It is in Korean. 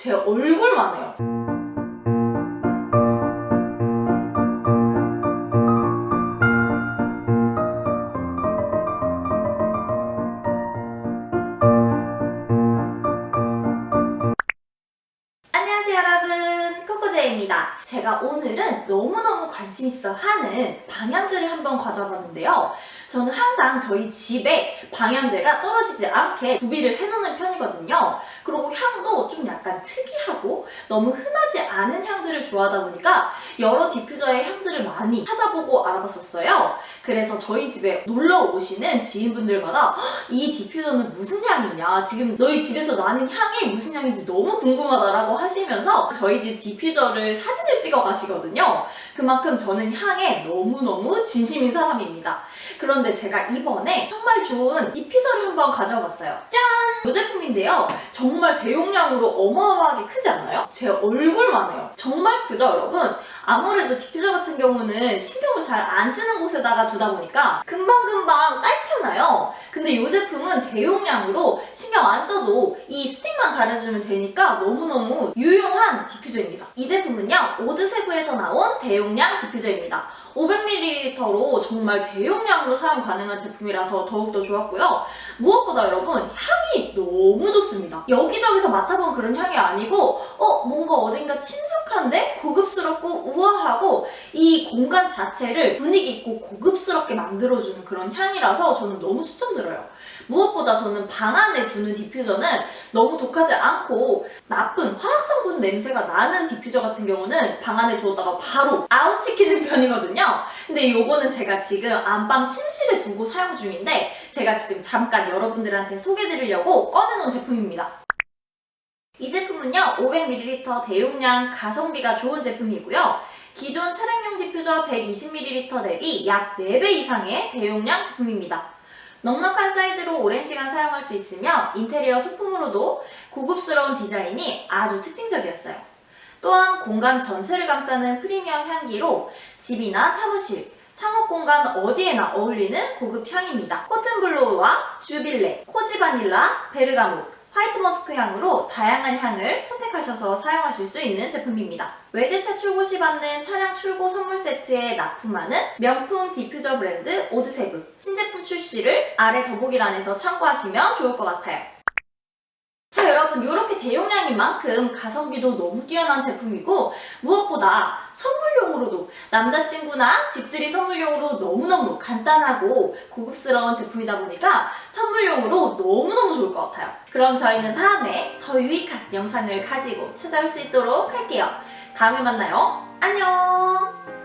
제 얼굴만 해요. 제가 오늘은 너무너무 관심 있어 하는 방향제를 한번 가져봤는데요. 저는 항상 저희 집에 방향제가 떨어지지 않게 구비를 해놓는 편이거든요. 그리고 향도 좀 약간 특이하고 너무 흔하지 않은 향들을 좋아하다 보니까 여러 디퓨저의 향들을 많이 찾아보고 알아봤었어요. 그래서 저희 집에 놀러 오시는 지인분들마다 "헉, 이 디퓨저는 무슨 향이냐? 지금 너희 집에서 나는 향이 무슨 향인지 너무 궁금하다라고 하시면서 저희 집 디퓨저를 사진을 찍어 가시거든요. 그만큼 저는 향에 너무너무 진심인 사람입니다. 그런데 제가 이번에 정말 좋은 디퓨저를 한번 가져왔어요. 짠! 이 제품인데요. 정말 대용량으로 어마어마하게 크지 않나요? 제 얼굴만 해요. 정말 크죠, 여러분? 아무래도 디퓨저 같은 경우는 신경을 잘 안 쓰는 곳에다가 두다 보니까 금방금방 깔잖아요. 근데 이 제품은 대용량으로 신경 안 써도 이 스틱만 가려주면 되니까 너무너무 유용한 디퓨저입니다. 이 제품은요, 오드세브에서 나온 대용량 디퓨저입니다. 500ml로 정말 대용량으로 사용 가능한 제품이라서 더욱더 좋았고요. 무엇보다 여러분, 향이 너무 좋습니다. 여기저기서 맡아본 그런 향이 아니고, 어, 뭔가 어딘가 친숙한데 고급스럽고 우아하고 이 공간 자체를 분위기 있고 고급스럽게 만들어주는 그런 향이라서 저는 너무 추천드려요. 무엇보다 저는 방 안에 두는 디퓨저는 너무 독하지 않고 나쁜 화학 성분 냄새가 나는 디퓨저 같은 경우는 방 안에 두었다가 바로 아웃시키는 편이거든요. 근데 요거는 제가 지금 안방 침실에 두고 사용 중인데 제가 지금 잠깐 여러분들한테 소개드리려고 꺼내놓은 제품입니다. 이 제품은요 500ml 대용량 가성비가 좋은 제품이고요. 기존 차량용 디퓨저 120ml 대비 약 4배 이상의 대용량 제품입니다. 넉넉한 사이즈로 오랜 시간 사용할 수 있으며 인테리어 소품으로도 고급스러운 디자인이 아주 특징적이었어요. 또한 공간 전체를 감싸는 프리미엄 향기로 집이나 사무실, 창업 공간 어디에나 어울리는 고급 향입니다. 코튼 블로우와 주빌레, 코지 바닐라, 베르가못, 화이트 머스크 향으로 다양한 향을 선택하셔서 사용하실 수 있는 제품입니다. 외제차 출고 시 받는 차량 출고 선물 세트에 납품하는 명품 디퓨저 브랜드 오드세브 신제품 출시를 아래 더보기란에서 참고하시면 좋을 것 같아요. 자 여러분 이렇게 대용량인 만큼 가성비도 너무 뛰어난 제품이고 무엇보다 선물용으로도 남자친구나 집들이 선물용으로 너무너무 간단하고 고급스러운 제품이다 보니까 선물용으로 너무너무 좋을 것 같아요. 그럼 저희는 다음에 더 유익한 영상을 가지고 찾아올 수 있도록 할게요. 다음에 만나요. 안녕